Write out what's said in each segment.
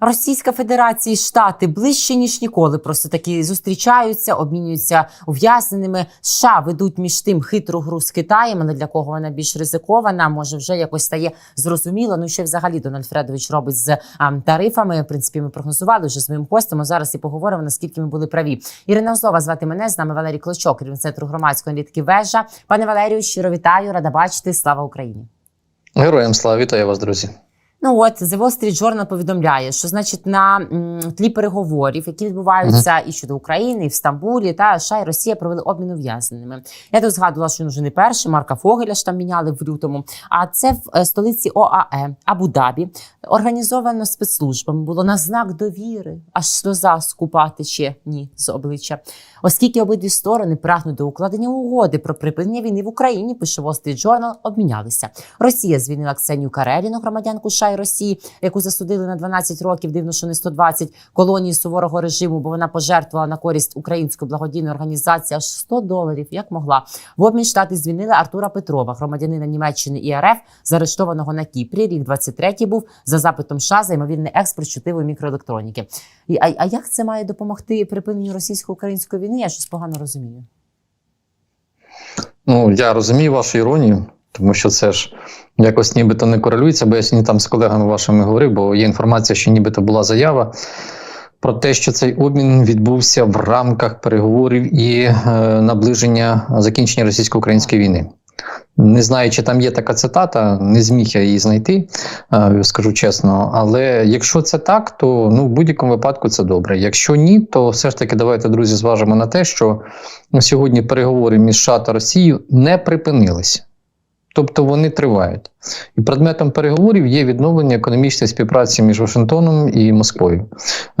Російська Федерація і Штати ближче ніж ніколи. Просто такі зустрічаються, обмінюються ув'язненими. США ведуть між тим хитру гру з Китаєм, але для кого вона більш ризикована, може вже якось стає зрозуміло. Ну що взагалі Дональд Фредович робить з а, тарифами. В принципі, ми прогнозували вже з моїм гостем. Зараз і поговоримо наскільки ми були праві. Ірина Озлова звати мене з нами Валерій Клочок, керівник центру громадської аналітики вежа. Пане Валерію, щиро вітаю, рада бачити. Слава Україні. Героям слава вітаю вас, друзі. Ну от The Wall Street Journal повідомляє, що значить на м, тлі переговорів, які відбуваються і щодо України, і в Стамбулі, та США і Росія провели обмін ув'язненими. Я тут згадувала, що він вже не перший. Марка Фогеля ж там міняли в лютому. А це в е, столиці ОАЕ Абу-Дабі організовано спецслужбами. Було на знак довіри, аж сльоза скупа тече ні з обличчя. Оскільки обидві сторони прагнуть до укладення угоди про припинення війни в Україні, пише Wall Street Journal, обмінялися. Росія звільнила Ксенію Кареліну, громадянку США і Росії, яку засудили на 12 років. Дивно, що не 120 колонії суворого режиму, бо вона пожертвувала на користь української благодійної організації аж 100 доларів, як могла. В обмін штати звільнили Артура Петрова, громадянина Німеччини і РФ, заарештованого на Кіпрі. Рік 23-й був за запитом США за ймовірний експорт чутливої мікроелектроніки. І, а, а як це має допомогти припиненню російсько-української війни? Я щось погано розумію. Ну я розумію вашу іронію, тому що це ж якось нібито не корелюється, бо я сьогодні там з колегами вашими говорив, бо є інформація, що нібито була заява про те, що цей обмін відбувся в рамках переговорів і е, наближення закінчення російсько-української війни. Не знаю, чи там є така цитата, не зміг я її знайти, е, скажу чесно. Але якщо це так, то ну в будь-якому випадку це добре. Якщо ні, то все ж таки давайте, друзі, зважимо на те, що на сьогодні переговори між США та Росією не припинилися. Тобто вони тривають. І предметом переговорів є відновлення економічної співпраці між Вашингтоном і Москвою.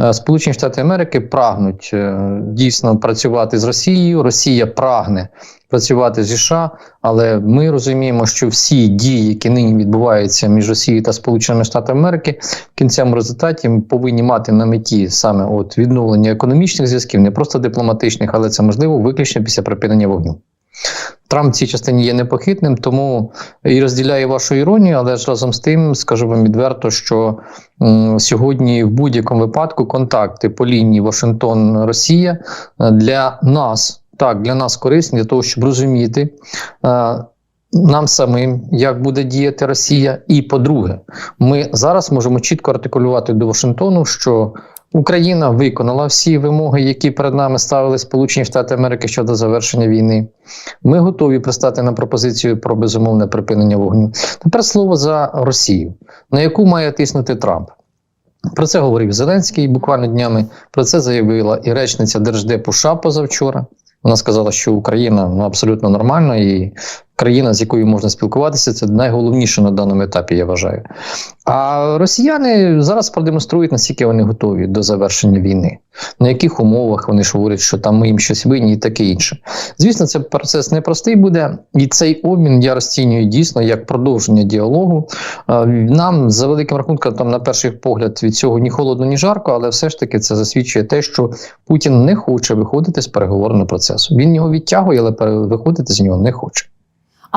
Е, Сполучені Штати Америки прагнуть е, дійсно працювати з Росією. Росія прагне працювати зі США, але ми розуміємо, що всі дії, які нині відбуваються між Росією та Сполученими Штатами Америки, в кінцевому результаті ми повинні мати на меті саме от відновлення економічних зв'язків, не просто дипломатичних, але це можливо виключно після припинення вогню. Трамп в цій частині є непохитним, тому і розділяю вашу іронію, але ж разом з тим скажу вам відверто, що сьогодні в будь-якому випадку контакти по лінії Вашингтон-Росія е, для нас так для нас корисні, для того, щоб розуміти. е, нам самим, як буде діяти Росія, і по-друге, ми зараз можемо чітко артикулювати до Вашингтону, що Україна виконала всі вимоги, які перед нами ставили Сполучені Штати Америки щодо завершення війни. Ми готові пристати на пропозицію про безумовне припинення вогню. Тепер слово за Росію, на яку має тиснути Трамп. Про це говорив Зеленський буквально днями. Про це заявила і речниця Держдепу США позавчора. Вона сказала, що Україна ну, абсолютно нормальна і країна, з якою можна спілкуватися, це найголовніше на даному етапі, я вважаю. А росіяни зараз продемонструють, наскільки вони готові до завершення війни, на яких умовах вони ж говорять, що там ми їм щось винні і таке інше. Звісно, це процес непростий буде, і цей обмін я розцінюю дійсно як продовження діалогу. Нам за великим рахунком, там на перший погляд від цього ні холодно, ні жарко, але все ж таки це засвідчує те, що Путін не хоче виходити з переговорного процесу. Він його відтягує, але виходити з нього не хоче.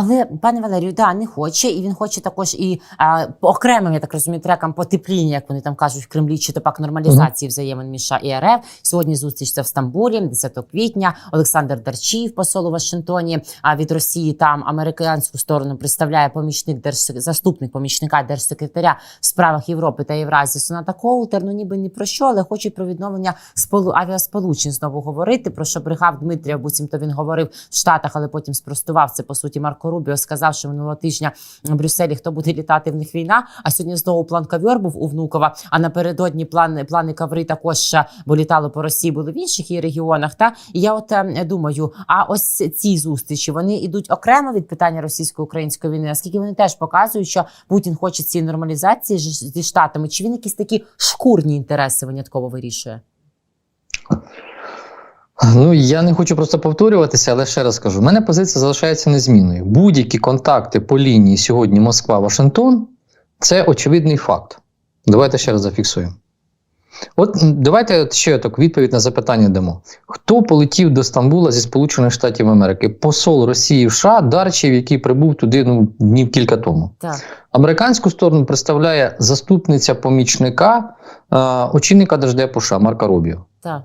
Але пане Валерію, да, не хоче, і він хоче також і а, по окремим, я так розумію, трекам потепління, як вони там кажуть в Кремлі, чи то пак нормалізації взаємин між США і РФ. Сьогодні зустріч це в Стамбулі, 10 квітня. Олександр Дарчів, посол у Вашингтоні. А від Росії там американську сторону представляє помічник держ... заступник помічника держсекретаря в справах Європи та Євразії Соната Коултер. Ну ніби ні про що, але хочуть про відновлення сполу авіасполучень знову говорити. Про що брехав Дмитрія, буцімто він говорив в Штатах, але потім спростував це по суті Марко Рубіо сказав, що минулого тижня в Брюсселі хто буде літати в них війна. А сьогодні знову план кавьор був у Внукова. А напередодні плани плани каври також ще, бо літали по Росії, були в інших її регіонах. Та і я от е, думаю, а ось ці зустрічі вони йдуть окремо від питання російсько-української війни. Наскільки вони теж показують, що Путін хоче цієї нормалізації зі штатами? Чи він якісь такі шкурні інтереси винятково вирішує? Ну я не хочу просто повторюватися, але ще раз скажу: у мене позиція залишається незмінною. Будь-які контакти по лінії сьогодні Москва-Вашингтон це очевидний факт. Давайте ще раз зафіксуємо. От давайте от ще так відповідь на запитання дамо. Хто полетів до Стамбула зі Сполучених Штатів Америки? Посол Росії в США Дарчів, який прибув туди ну, днів кілька тому. Так. Американську сторону представляє заступниця помічника е, очільника Держдепу США Марка Рубіо. Так.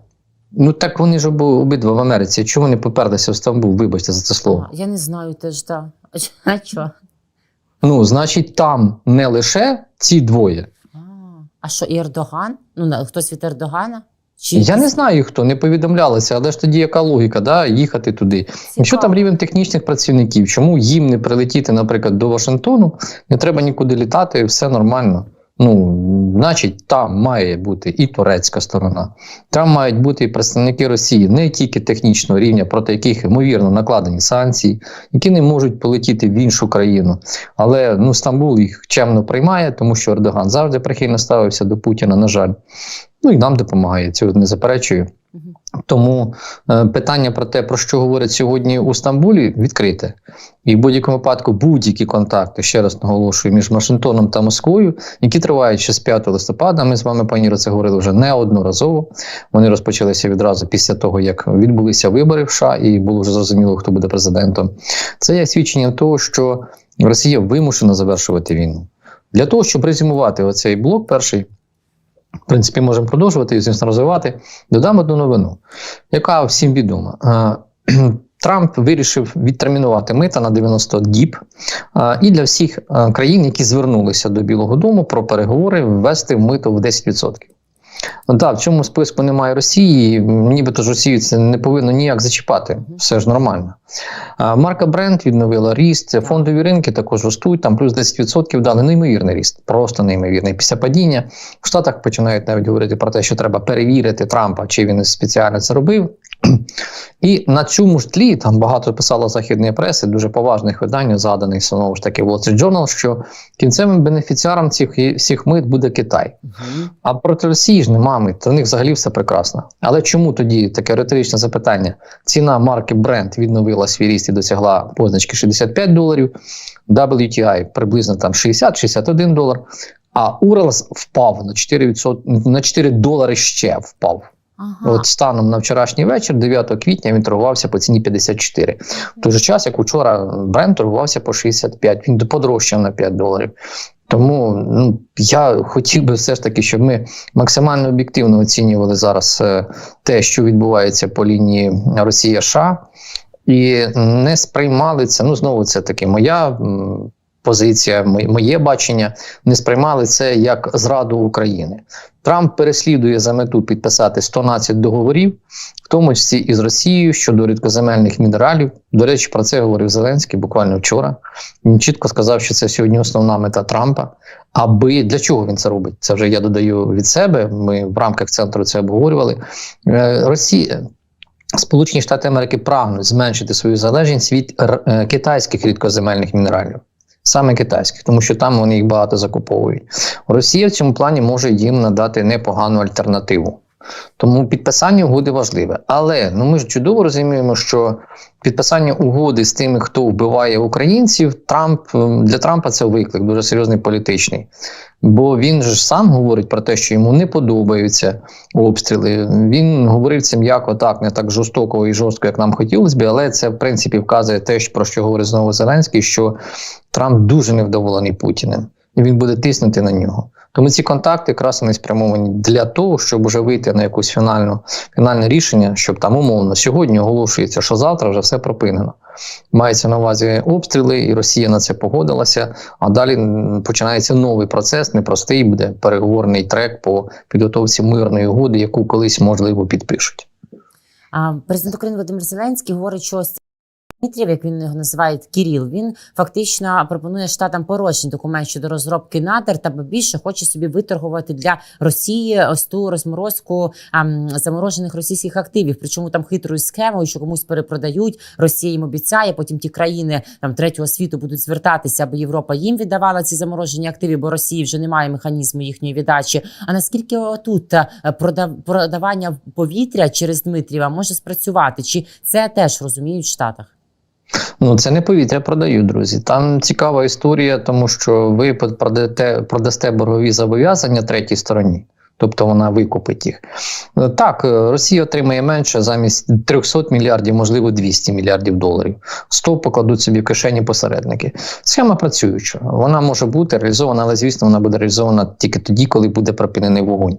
Ну так вони ж оби- обидва в Америці. Чому вони поперлися в Стамбул? Вибачте за це слово. Я не знаю теж, так. А що? Ну, значить, там не лише ці двоє. А, А що, і Ердоган? Ну, хтось від Ердогана? Чи Я не знаю хто, не повідомлялося, але ж тоді яка логіка, да, їхати туди. Якщо там рівень технічних працівників, чому їм не прилетіти, наприклад, до Вашингтону, не треба нікуди літати, все нормально. Ну, значить, там має бути і турецька сторона, там мають бути і представники Росії, не тільки технічного рівня, проти яких ймовірно накладені санкції, які не можуть полетіти в іншу країну. Але ну, Стамбул їх чемно приймає, тому що Ердоган завжди прихильно ставився до Путіна, на жаль. Ну і нам допомагає, цього не заперечую. Тому е, питання про те, про що говорять сьогодні у Стамбулі, відкрите. І в будь-якому випадку будь-які контакти, ще раз наголошую, між Вашингтоном та Москвою, які тривають ще з 5 листопада. Ми з вами, пані Іро, це говорили вже неодноразово. Вони розпочалися відразу після того, як відбулися вибори в США, і було вже зрозуміло, хто буде президентом. Це є свідчення того, що Росія вимушена завершувати війну. Для того, щоб резюмувати оцей блок, перший, в принципі, можемо продовжувати і, звісно, розвивати. Додам одну новину, яка всім відома. Трамп вирішив відтермінувати мита на 90 діб і для всіх країн, які звернулися до Білого Дому про переговори, ввести мито в 10%. Ну, Так, в цьому списку немає Росії, нібито ж Росію це не повинно ніяк зачіпати. Все ж нормально. Марка Бренд відновила ріст. Фондові ринки також ростуть, там плюс 10% дали неймовірний ріст, просто неймовірний. Після падіння в Штатах починають навіть говорити про те, що треба перевірити Трампа, чи він спеціально це робив. І на цьому ж тлі там багато писало західної преси, дуже поважних видань, заданих знову ж таки Wall Street Journal, що кінцевим бенефіціаром цих всіх мит буде Китай. Мгм. А проти Росії ж нема мит, в них взагалі все прекрасно. Але чому тоді таке риторичне запитання? Ціна марки Brent відновила свій ріст і досягла позначки 65 доларів, WTI приблизно там 60-61 долар, а Уралс впав на 4%, на 4 долари ще впав. Ага. От станом на вчорашній вечір, 9 квітня, він торгувався по ціні 54. В той же час, як учора, Брент торгувався по 65. Він подорожчав на 5 доларів. Тому ну, я хотів би все ж таки, щоб ми максимально об'єктивно оцінювали зараз е, те, що відбувається по лінії Росія США, і не сприймали це. Ну, знову це таки моя позиція, моє- бачення, не сприймали це як зраду України. Трамп переслідує за мету підписати 112 договорів, в тому числі із Росією щодо рідкоземельних мінералів. До речі, про це говорив Зеленський буквально вчора. Він чітко сказав, що це сьогодні основна мета Трампа. Аби для чого він це робить? Це вже я додаю від себе. Ми в рамках центру це обговорювали. Е, Росія. Сполучені Штати Америки прагнуть зменшити свою залежність від е, китайських рідкоземельних мінералів, саме китайських, тому що там вони їх багато закуповують. Росія в цьому плані може їм надати непогану альтернативу. Тому підписання угоди важливе. Але ну ми ж чудово розуміємо, що підписання угоди з тими, хто вбиває українців, Трамп ем, для Трампа це виклик дуже серйозний політичний. Бо він ж сам говорить про те, що йому не подобаються обстріли. Він говорив це м'яко, так не так жорстоко і жорстко, як нам хотілося б, але це в принципі вказує те, про що говорить знову Зеленський, що Трамп дуже невдоволений Путіним, і він буде тиснути на нього. Тому ці контакти якраз вони спрямовані для того, щоб вже вийти на якусь фінальну фінальне рішення, щоб там умовно сьогодні оголошується, що завтра вже все пропинено. Мається на увазі обстріли, і Росія на це погодилася. А далі починається новий процес, непростий буде переговорний трек по підготовці мирної угоди, яку колись можливо підпишуть. А президент України Володимир Зеленський говорить, що Дмитрів, як він його називає Кіріл, він фактично пропонує штатам порочний документ щодо розробки надр та більше хоче собі виторгувати для Росії ось ту розморозку ам, заморожених російських активів. Причому там хитрою схемою, що комусь перепродають, Росія їм обіцяє. Потім ті країни там третього світу будуть звертатися, аби Європа їм віддавала ці заморожені активи, бо Росії вже немає механізму їхньої віддачі. А наскільки тут е, продав, продавання повітря через Дмитрієва може спрацювати? Чи це теж розуміють в Штатах? Ну, це не повітря продають, друзі. Там цікава історія, тому що ви продасте, продасте боргові зобов'язання третій стороні. Тобто вона викупить їх. Так, е, Росія отримає менше замість 300 мільярдів, можливо, 200 мільярдів доларів. 100 покладуть собі в кишені посередники. Схема працююча. Вона може бути реалізована, але звісно, вона буде реалізована тільки тоді, коли буде припинений вогонь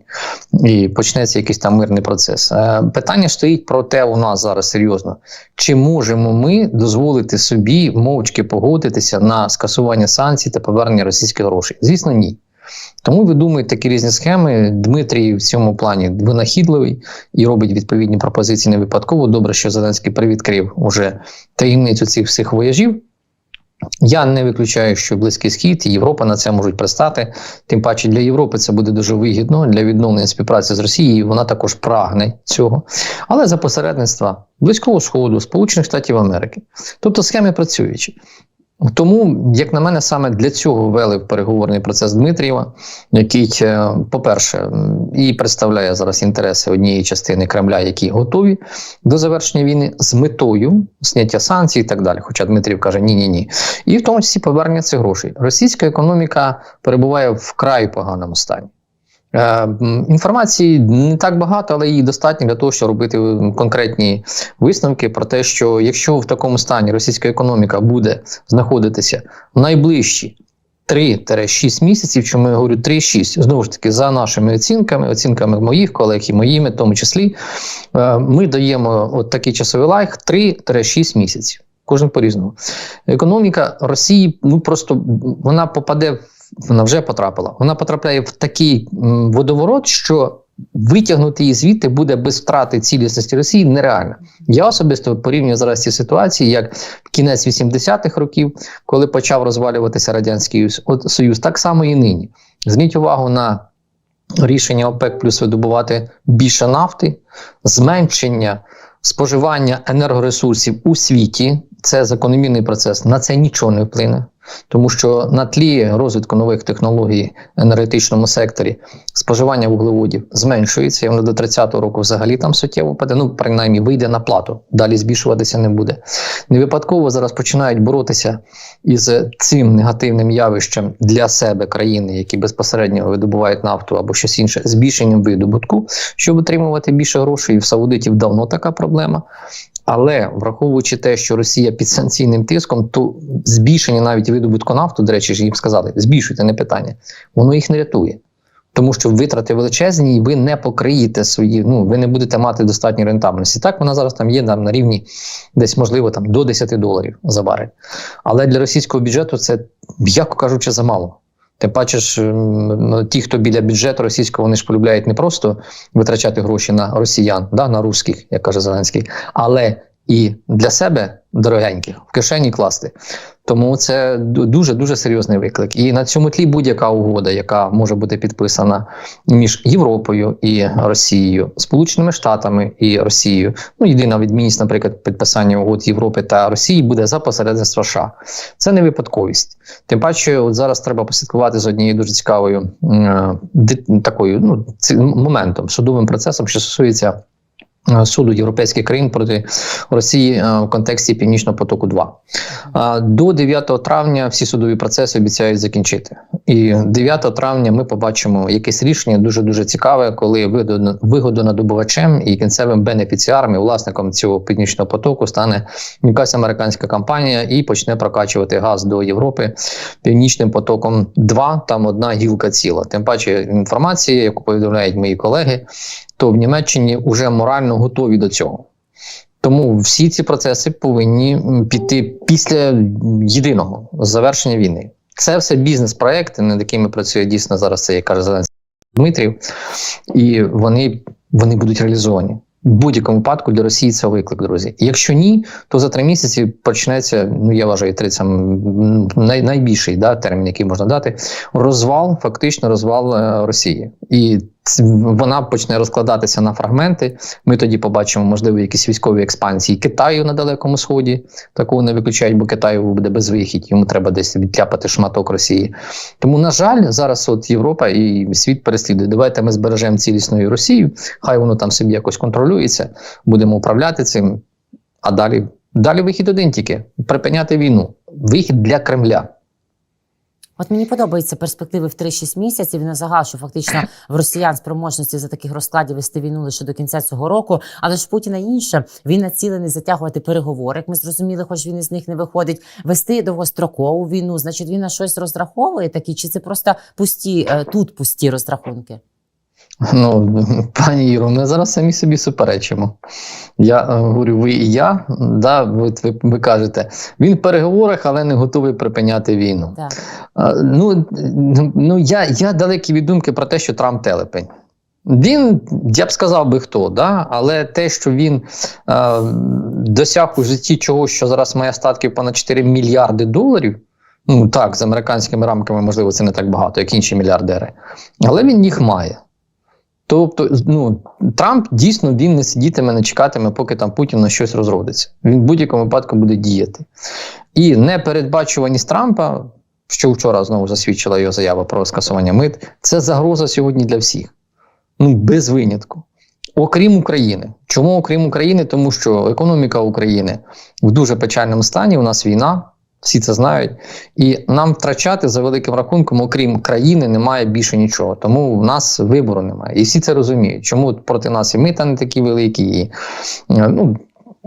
і почнеться якийсь там мирний процес. Е, Питання стоїть про те, у нас зараз серйозно. Чи можемо ми дозволити собі мовчки погодитися на скасування санкцій та повернення російських грошей? Звісно, ні. Тому видумують такі різні схеми. Дмитрій в цьому плані винахідливий і робить відповідні пропозиції не випадково. Добре, що Зеленський привідкрив уже таємницю цих всіх вояжів. Я не виключаю, що Близький Схід і Європа на це можуть пристати. Тим паче для Європи це буде дуже вигідно для відновлення співпраці з Росією. Вона також прагне цього, але за посередництва Близького Сходу, Сполучених Штатів Америки. Тобто схеми працюючі. Тому, як на мене, саме для цього ввели переговорний процес Дмитрієва, який, е, по-перше, і представляє зараз інтереси однієї частини Кремля, які готові до завершення війни з метою зняття санкцій і так далі. Хоча Дмитрів каже ні, ні, ні. І в тому числі повернення цих грошей. Російська економіка перебуває в край поганому стані. Е, Інформації не так багато, але її достатньо для того, щоб робити конкретні висновки про те, що якщо в такому стані російська економіка буде знаходитися в найближчі 3-6 місяців, чому я говорю 3-6, знову ж таки, за нашими оцінками, оцінками моїх колег і моїми, в тому числі, е, ми даємо от такий часовий лайх 3-6 місяців. Кожен по-різному. Економіка Росії ну просто вона попаде, в- вона вже потрапила. Вона потрапляє в такий водоворот, що витягнути її звідти буде без втрати цілісності Росії нереально. Я особисто порівнюю зараз ці ситуації, як кінець 80-х років, коли почав розвалюватися Радянський Союз, так само і нині. Зверніть увагу на рішення ОПЕК плюс видобувати більше нафти, зменшення споживання енергоресурсів у світі. Це закономірний процес. На це нічого не вплине. Тому що на тлі розвитку нових технологій в енергетичному секторі споживання вуглеводів зменшується, і воно до 30-го року взагалі там суттєво паде. Ну, принаймні, вийде на плату, далі збільшуватися не буде. Не випадково зараз починають боротися із цим негативним явищем для себе країни, які безпосередньо видобувають нафту або щось інше, збільшенням видобутку, щоб отримувати більше грошей. І в Саудитів давно така проблема. Але враховуючи те, що Росія під санкційним тиском, то збільшення навіть видобутку нафту, до речі, ж їм сказали, збільшуйте не питання, воно їх не рятує. Тому що витрати величезні, і ви не покриєте свої, ну ви не будете мати достатньої рентабельності. Так, вона зараз там є там, на рівні десь, можливо, там до 10 доларів за барель. Але для російського бюджету це, м'яко кажучи, замало. Тим паче ж ну, ті, хто біля бюджету російського, вони ж полюбляють не просто витрачати гроші на росіян, да, на русських, як каже Зеленський, але і для себе дорогеньких в кишені класти. Тому це дуже дуже серйозний виклик. І на цьому тлі будь-яка угода, яка може бути підписана між Європою і Росією, Сполученими Штатами і Росією. Ну єдина відмінність, наприклад, підписання угод Європи та Росії буде за посередництва США. Це не випадковість. Тим паче, от зараз треба послідкувати з однією дуже цікавою е, такою ну моментом, судовим процесом, що стосується. Е, Суду європейських країн проти Росії е, в контексті Північного потоку 2 До 9 травня всі судові процеси обіцяють закінчити. І 9 травня ми побачимо якесь рішення дуже дуже цікаве, коли вигодо- вигодонадобувачем і кінцевим бенефіціаром і власником цього північного потоку стане якась американська компанія і почне прокачувати газ до Європи північним потоком 2 Там одна гілка ціла. Тим паче інформація, яку повідомляють мої колеги, то в Німеччині вже морально готові до цього. Тому всі ці процеси повинні піти після єдиного завершення війни. Це все бізнес-проекти, над якими працює дійсно зараз це, як каже Зеленський Дмитрів, і вони, вони будуть реалізовані. В будь-якому випадку для Росії це виклик, друзі. Якщо ні, то за три місяці почнеться, ну я вважаю, три це най, найбільший да, термін, який можна дати, розвал, фактично розвал е, Росії. І вона почне розкладатися на фрагменти. Ми тоді побачимо, можливо, якісь військові експансії Китаю на Далекому Сході. Такого не виключають, бо Китаю буде безвихідь, йому треба десь відтяпати шматок Росії. Тому, на жаль, зараз от Європа і світ переслідує. Давайте ми збережемо цілісною Росію, хай воно там собі якось контролюється, будемо управляти цим. А далі, далі вихід один тільки припиняти війну. Вихід для Кремля. От мені подобаються перспективи в 3-6 місяців. На загал, що фактично в росіян спроможності за таких розкладів вести війну лише до кінця цього року. Але ж Путіна інше він націлений затягувати переговори. Як ми зрозуміли, хоч він із них не виходить, вести довгострокову війну. Значить, він на щось розраховує такі, чи це просто пусті е, тут пусті розрахунки? Ну, пані Іро, ми зараз самі собі суперечимо. Я е, говорю, ви і я, да, ви, ви, ви кажете, він в переговорах, але не готовий припиняти війну. Так. А, Ну, ну я, я далекий від думки про те, що Трамп телепень. Він, я б сказав би хто, да? але те, що він е, досяг у житті чогось, що зараз має статків понад 4 мільярди доларів. Ну так, з американськими рамками, можливо, це не так багато, як інші мільярдери. Але він їх має. Тобто, ну, Трамп дійсно він не сидітиме, не чекатиме, поки там Путін на щось розродиться. Він в будь-якому випадку буде діяти. І непередбачуваність Трампа, що вчора знову засвідчила його заява про скасування мит, це загроза сьогодні для всіх. Ну, без винятку. Окрім України. Чому окрім України? Тому що економіка України в дуже печальному стані. У нас війна, всі це знають. І нам втрачати за великим рахунком, окрім країни, немає більше нічого. Тому в нас вибору немає. І всі це розуміють. Чому проти нас і ми та не такі великі, і е, ну.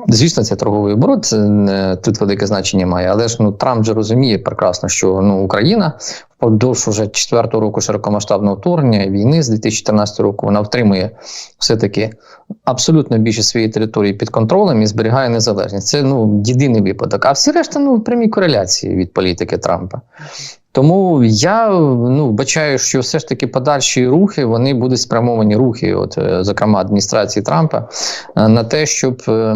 Звісно, це торговий оборот, це не, тут велике значення має, але ж ну Трамп же розуміє прекрасно, що ну Україна впродовж уже четвертого року широкомасштабного вторгнення війни з 2014 року вона втримує все-таки абсолютно більшість своєї території під контролем і зберігає незалежність. Це ну єдиний випадок. А всі решта ну в прямій кореляції від політики Трампа. Тому я ну бачаю, що все ж таки подальші рухи вони будуть спрямовані рухи, от е, зокрема адміністрації Трампа, е, на те, щоб е,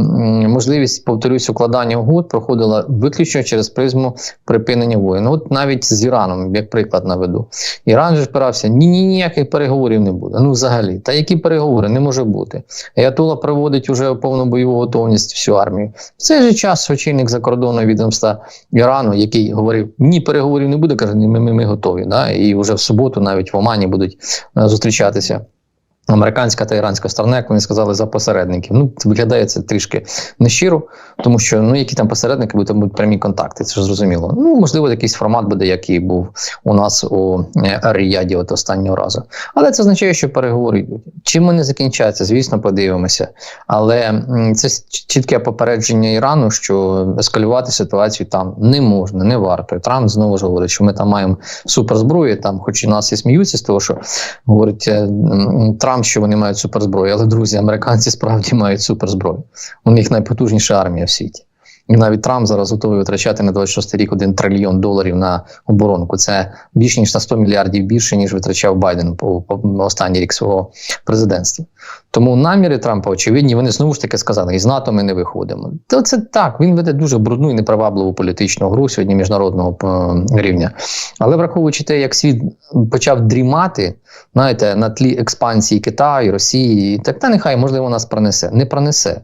можливість повторюсь, укладання угод проходила виключно через призму припинення воєн. От навіть з Іраном, як приклад наведу, Іран же впирався, ні, ні, ніяких переговорів не буде. Ну взагалі, та які переговори не може бути. Аятула проводить уже повну бойову готовність всю армію. В цей же час очільник закордонного відомства Ірану, який говорив, ні переговорів не буде, каже, ми, ми, ми готові. Да? І вже в суботу навіть в Омані будуть е, зустрічатися. Американська та іранська сторона, як вони сказали, за посередників. Ну, це виглядає це трішки нещиро, тому що ну які там посередники будуть, там будуть прямі контакти, це ж зрозуміло. Ну, можливо, якийсь формат буде, який був у нас у е, Ріяді от останнього разу. Але це означає, що переговори йдуть. Чим вони закінчаться, звісно, подивимося. Але це чітке попередження Ірану, що ескалювати ситуацію там не можна, не варто. Трамп знову ж говорить, що ми там маємо суперзброю, там, хоч і нас і сміються з того, що говорить е, м, Трамп, що вони мають суперзброю. Але друзі, американці справді мають суперзброю. У них найпотужніша армія в світі. І навіть Трамп зараз готовий витрачати на 26 рік 1 трильйон доларів на оборонку. Це більше ніж на 100 мільярдів більше, ніж витрачав Байден по, останній рік свого президентства. Тому наміри Трампа очевидні. Вони знову ж таки сказали, із НАТО ми не виходимо. То це так. Він веде дуже брудну і непривабливу політичну гру сьогодні міжнародного е, рівня. Але враховуючи те, як світ почав дрімати, знаєте, на тлі експансії Китаю, Росії, так та нехай можливо нас пронесе. Не пронесе.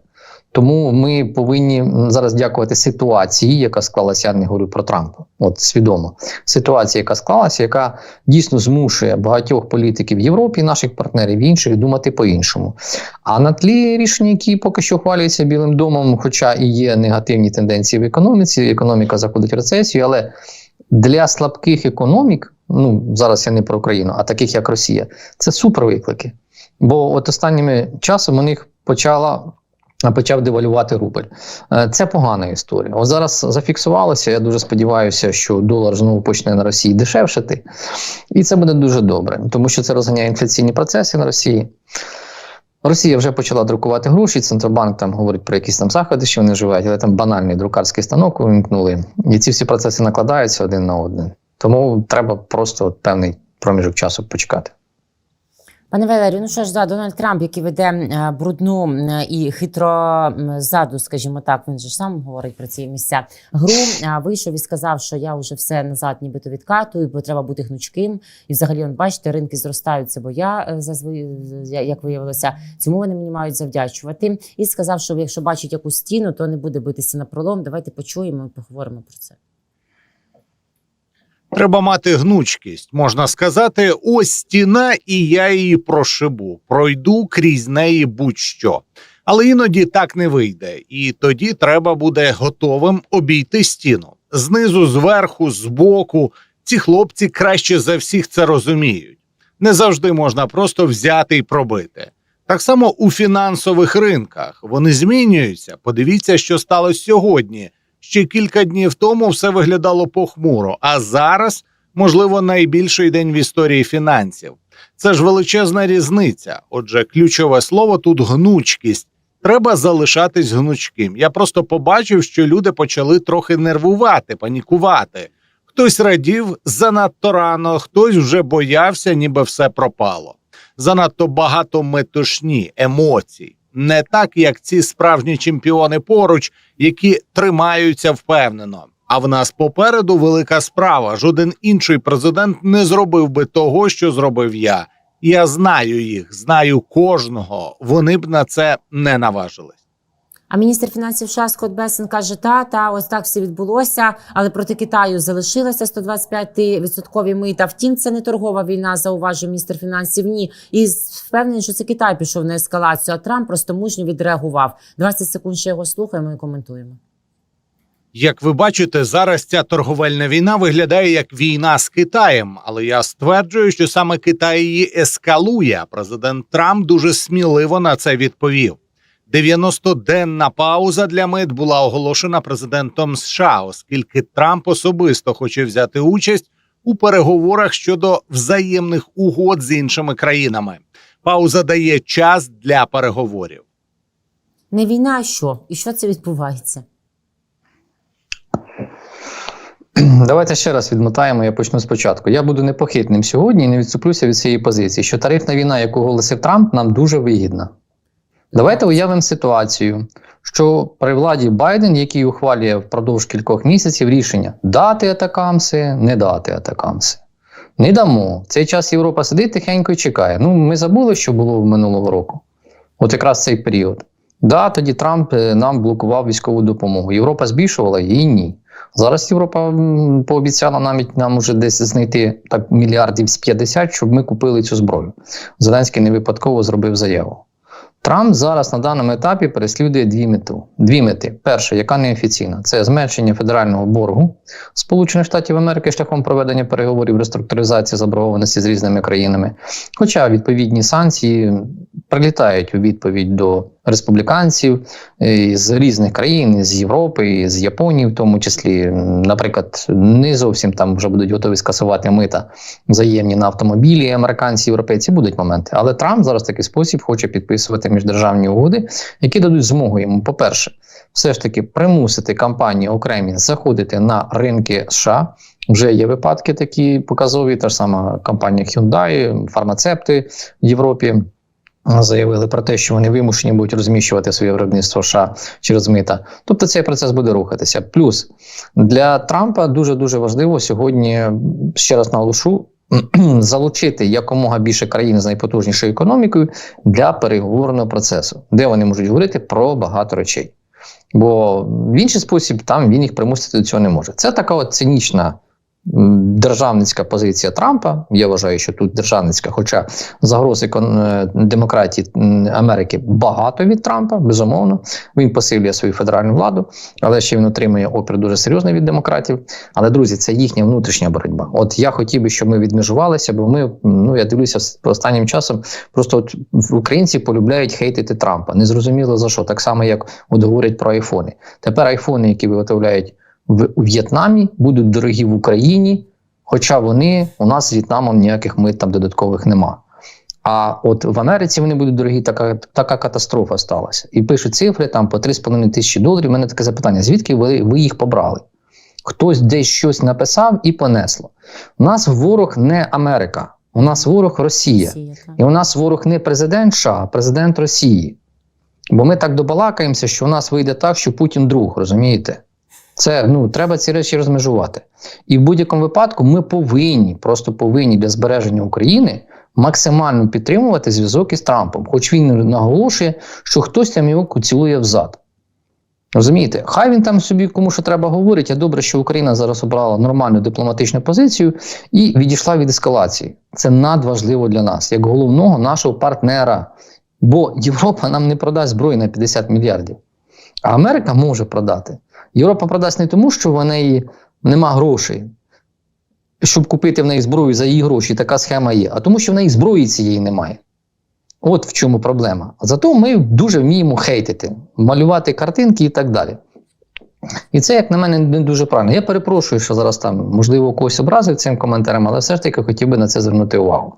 Тому ми повинні зараз дякувати ситуації, яка склалася. Я не говорю про Трампа. От свідомо ситуація, яка склалася, яка дійсно змушує багатьох політиків в Європі, наших партнерів інших думати по-іншому. А на тлі рішень, які поки що хвалюються Білим домом, хоча і є негативні тенденції в економіці, економіка заходить в рецесію, але для слабких економік, ну зараз я не про Україну, а таких як Росія, це супер виклики. Бо от останніми часом у них почала. Почав девалювати рубль. Е, Це погана історія. От зараз зафіксувалося. Я дуже сподіваюся, що долар знову почне на Росії дешевшати, і це буде дуже добре, тому що це розганяє інфляційні процеси на Росії. Росія вже почала друкувати гроші. Центробанк там говорить про якісь там заходи, що вони вживають, але там банальний друкарський станок увімкнули. І ці всі процеси накладаються один на один. Тому треба просто певний проміжок часу почекати. Пане Валерію, ну що ж, да, Дональд Трамп, який веде е, брудну е, і хитро ззаду, скажімо так, він же сам говорить про ці місця. Гру вийшов і сказав, що я вже все назад, нібито відкатую, бо треба бути гнучким. І взагалі, он бачите, ринки зростаються, бо я е, зазвичай, як виявилося, цьому вони мені мають завдячувати. І сказав, що якщо бачить якусь стіну, то не буде битися на пролом. Давайте почуємо і поговоримо про це. Треба мати гнучкість. Можна сказати, ось стіна, і я її прошибу. Пройду крізь неї будь-що. Але іноді так не вийде, і тоді треба буде готовим обійти стіну знизу, зверху, збоку. Ці хлопці краще за всіх це розуміють. Не завжди можна просто взяти і пробити. Так само у фінансових ринках вони змінюються. Подивіться, що сталося сьогодні. Ще кілька днів тому все виглядало похмуро, а зараз, можливо, найбільший день в історії фінансів. Це ж величезна різниця. Отже, ключове слово тут гнучкість. Треба залишатись гнучким. Я просто побачив, що люди почали трохи нервувати, панікувати. Хтось радів занадто рано, хтось вже боявся, ніби все пропало. Занадто багато метушні, емоцій. Не так, як ці справжні чемпіони поруч, які тримаються впевнено. А в нас попереду велика справа. Жоден інший президент не зробив би того, що зробив я. Я знаю їх, знаю кожного. Вони б на це не наважились. А міністр фінансів США Скотт Бесен каже, та, та, ось так все відбулося, але проти Китаю залишилося 125% мита. Втім, це не торгова війна, зауважив міністр фінансів. Ні. І впевнений, що це Китай пішов на ескалацію, а Трамп просто мужньо відреагував. 20 секунд ще його слухаємо і коментуємо. Як ви бачите, зараз ця торговельна війна виглядає як війна з Китаєм, але я стверджую, що саме Китай її ескалує. Президент Трамп дуже сміливо на це відповів. 90-денна пауза для мит була оголошена президентом США, оскільки Трамп особисто хоче взяти участь у переговорах щодо взаємних угод з іншими країнами. Пауза дає час для переговорів. Не війна, а що? І що це відбувається? Давайте ще раз відмотаємо. Я почну спочатку. Я буду непохитним сьогодні і не відступлюся від цієї позиції, що тарифна війна, яку оголосив Трамп, нам дуже вигідна. Давайте уявимо ситуацію, що при владі Байден, який ухвалює впродовж кількох місяців рішення дати атакамси, не дати атакамси. Не дамо. В цей час Європа сидить тихенько і чекає. Ну, ми забули, що було минулого року. От якраз цей період. Да, тоді Трамп е, нам блокував військову допомогу. Європа збільшувала її ні. Зараз Європа пообіцяла навіть нам уже десь знайти так мільярдів з 50, щоб ми купили цю зброю. Зеленський не випадково зробив заяву. Трамп зараз на даному етапі переслідує дві мети. Дві мети. Перша, яка неофіційна, це зменшення федерального боргу Сполучених Штатів Америки шляхом проведення переговорів реструктуризації заборгованості з різними країнами. Хоча відповідні санкції прилітають у відповідь до республіканців е, з різних країн, з Європи, з Японії, в тому числі, наприклад, не зовсім там вже будуть готові скасувати мита взаємні на автомобілі, американці, європейці будуть моменти. Але Трамп зараз такий спосіб хоче підписувати міждержавні угоди, які дадуть змогу йому, по-перше, все ж таки примусити компанії окремі заходити на ринки США. Вже є випадки такі показові, та ж сама компанія Hyundai, фармацепти в Європі. Заявили про те, що вони вимушені будуть розміщувати своє виробництво США через мита. Тобто цей процес буде рухатися. Плюс для Трампа дуже дуже важливо сьогодні ще раз наголошу. Залучити якомога більше країн з найпотужнішою економікою для переговорного процесу, де вони можуть говорити про багато речей. Бо в інший спосіб там він їх примусити до цього не може. Це така от цинічна державницька позиція Трампа. Я вважаю, що тут державницька, хоча загроз е, демократії Америки багато від Трампа, безумовно. Він посилює свою федеральну владу, але ще він отримує опір дуже серйозний від демократів. Але друзі, це їхня внутрішня боротьба. От я хотів би, щоб ми відмежувалися, бо ми ну я дивлюся останнім часом. Просто от українці полюбляють хейтити Трампа. Незрозуміло за що. Так само, як от говорять про айфони. Тепер айфони, які виготовляють в у В'єтнамі, будуть дорогі в Україні, хоча вони у нас з В'єтнамом ніяких мит там додаткових нема. А от в Америці вони будуть дорогі, така, така катастрофа сталася. І пишуть цифри там по 3,5 тисячі доларів. У мене таке запитання: звідки ви, ви їх побрали? Хтось десь щось написав і понесло. У нас ворог не Америка, у нас ворог Росія. Росія. І у нас ворог не президент США, а президент Росії. Бо ми так добалакаємося, що у нас вийде так, що Путін друг, розумієте? Це ну треба ці речі розмежувати. І в будь-якому випадку ми повинні, просто повинні для збереження України максимально підтримувати зв'язок із Трампом, хоч він наголошує, що хтось там його цілує взад. Розумієте, хай він там собі кому що треба говорить, а добре, що Україна зараз обрала нормальну дипломатичну позицію і відійшла від ескалації. Це надважливо для нас, як головного нашого партнера. Бо Європа нам не продасть зброї на 50 мільярдів, а Америка може продати. Європа продасть не тому, що в неї нема грошей. щоб купити в неї зброю за її гроші, така схема є, а тому, що в неї зброї цієї немає. От в чому проблема. Зато ми дуже вміємо хейтити, малювати картинки і так далі. І це, як на мене, не дуже правильно. Я перепрошую, що зараз там, можливо, когось образив цим коментарем, але все ж таки хотів би на це звернути увагу.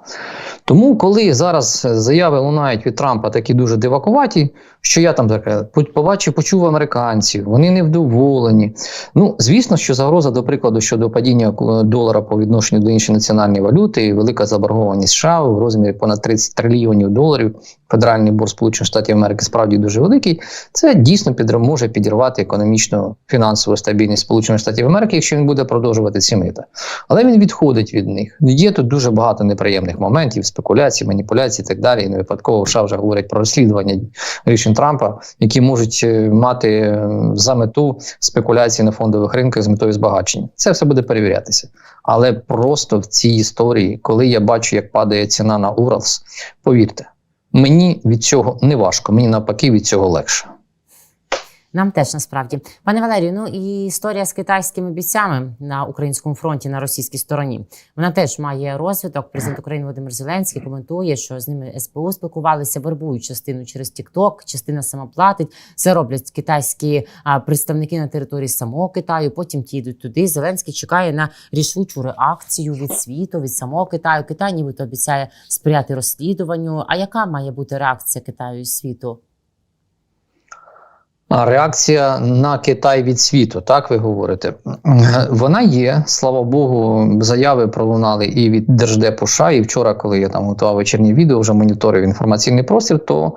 Тому, коли зараз заяви лунають від Трампа такі дуже дивакуваті, що я там таке побачив, почув американців, вони невдоволені. Ну, звісно, що загроза, до прикладу, щодо падіння е, долара по відношенню до іншої національної валюти, і велика заборгованість США в розмірі понад 30 трильйонів доларів. Федеральний борг Сполучених Штатів Америки справді дуже великий. Це дійсно підр- може підірвати економічну фінансову стабільність Сполучених Штатів Америки, якщо він буде продовжувати ці мита. Але він відходить від них. Є тут дуже багато неприємних моментів, спекуляцій, маніпуляцій і так далі. І не випадково США вже говорять про розслідування рішень Трампа, які можуть е, мати е, за мету спекуляції на фондових ринках з метою збагачення. Це все буде перевірятися. Але просто в цій історії, коли я бачу, як падає ціна на Уралс, повірте, мені від цього не важко, мені навпаки від цього легше. Нам теж насправді, пане Валерію. Ну і історія з китайськими бійцями на українському фронті на російській стороні. Вона теж має розвиток. Президент України Володимир Зеленський коментує, що з ними СПУ спілкувалися, вербують частину через TikTok, частина сама платить. Це роблять китайські представники на території самого Китаю. Потім ті йдуть туди. Зеленський чекає на рішучу реакцію від світу, від самого Китаю. Китай нібито обіцяє сприяти розслідуванню. А яка має бути реакція Китаю і світу? Реакція на Китай від світу, так ви говорите? Вона є, слава Богу, заяви пролунали і від Держдепу США, і вчора, коли я там готував вечірнє відео, вже моніторив інформаційний простір, то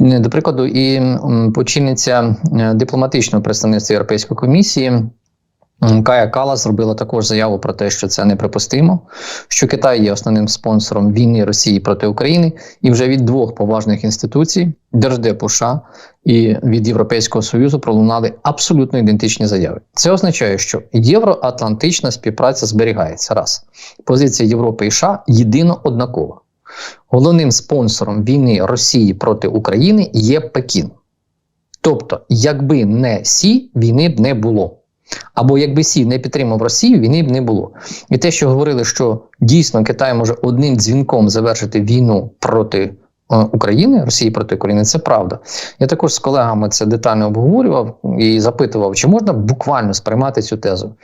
до прикладу, і м, е, дипломатичного представництва Європейської комісії. Кая Кала зробила також заяву про те, що це неприпустимо, що Китай є основним спонсором війни Росії проти України, і вже від двох поважних інституцій Держдепу США і від Європейського Союзу пролунали абсолютно ідентичні заяви. Це означає, що євроатлантична співпраця зберігається. Раз позиція Європи і США єдино однакова. Головним спонсором війни Росії проти України є Пекін. Тобто, якби не Сі, війни б не було. Або якби Сі не підтримав Росію, війни б не було. І те, що говорили, що дійсно Китай може одним дзвінком завершити війну проти е, України, Росії проти України, це правда. Я також з колегами це детально обговорював і запитував, чи можна буквально сприймати цю тезу.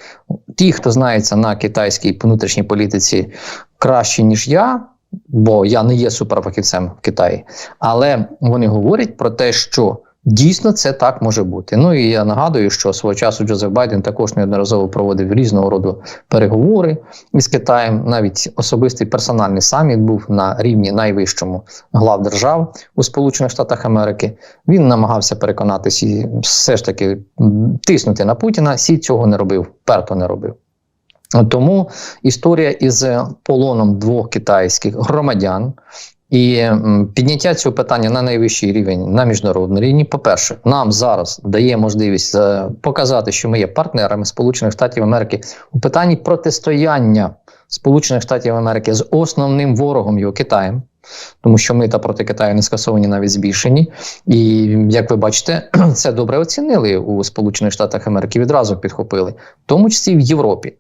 Ті, хто знається на китайській внутрішній політиці краще, ніж я, бо я не є суперфахівцем в Китаї, але вони говорять про те, що Дійсно, це так може бути. Ну і я нагадую, що свого часу Джозеф Байден також неодноразово проводив різного роду переговори із Китаєм. Навіть особистий персональний саміт був на рівні найвищому глав держав у Сполучених Штатах Америки. Він намагався переконатися і все ж таки тиснути на Путіна. Сі цього не робив, перто не робив. Тому історія із полоном двох китайських громадян і підняття цього питання на найвищий рівень, на міжнародний рівні, по-перше, нам зараз дає можливість е, показати, що ми є партнерами Сполучених Штатів Америки у питанні протистояння Сполучених Штатів Америки з основним ворогом його Китаєм. Тому що мита проти Китаю не скасовані навіть збільшені, і як ви бачите, це добре оцінили у Сполучених Штатах Америки. Відразу підхопили, в тому числі в Європі.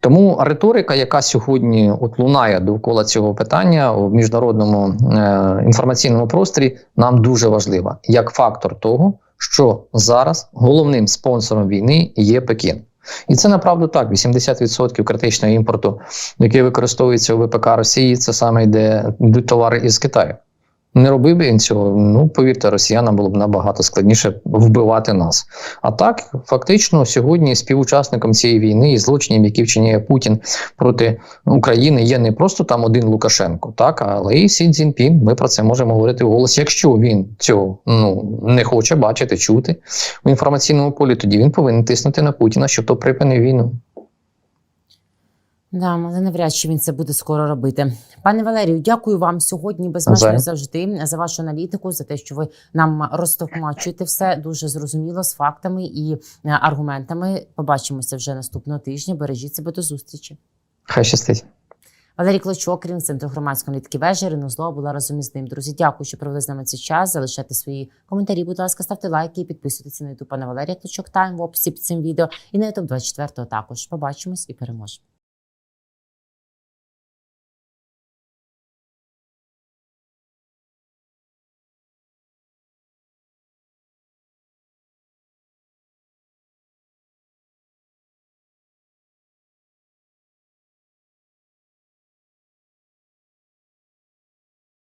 Тому риторика, яка сьогодні от лунає довкола цього питання у міжнародному е, інформаційному просторі, нам дуже важлива як фактор того, що зараз головним спонсором війни є Пекін. І це направду так: 80% критичного імпорту, який використовується у ВПК Росії, це саме йде товари із Китаю. Не робив би він цього, ну повірте, росіянам було б набагато складніше вбивати нас. А так, фактично, сьогодні співучасником цієї війни і злочинів, які вчиняє Путін проти України, є не просто там один Лукашенко, так але і Сі Цзіньпін. Ми про це можемо говорити вголос. Якщо він цього ну не хоче бачити, чути в інформаційному полі, тоді він повинен тиснути на Путіна, щоб то припинив війну. Да, але навряд чи він це буде скоро робити. Пане Валерію, дякую вам сьогодні безмежно завжди за вашу аналітику, за те, що ви нам розтовмачуєте все дуже зрозуміло з фактами і е, аргументами. Побачимося вже наступного тижня. Бережіть себе до зустрічі. Хай щастить. Валерій Клочок, керівник центру громадської аналітики вежі, Ірина Злова була разом із ним. Друзі, дякую, що провели з нами цей час. Залишайте свої коментарі, будь ласка, ставте лайки і підписуйтесь на ютуб пана Валерія Клочок Тайм в описі під цим відео і на ютуб 24 також. Побачимось і переможемо.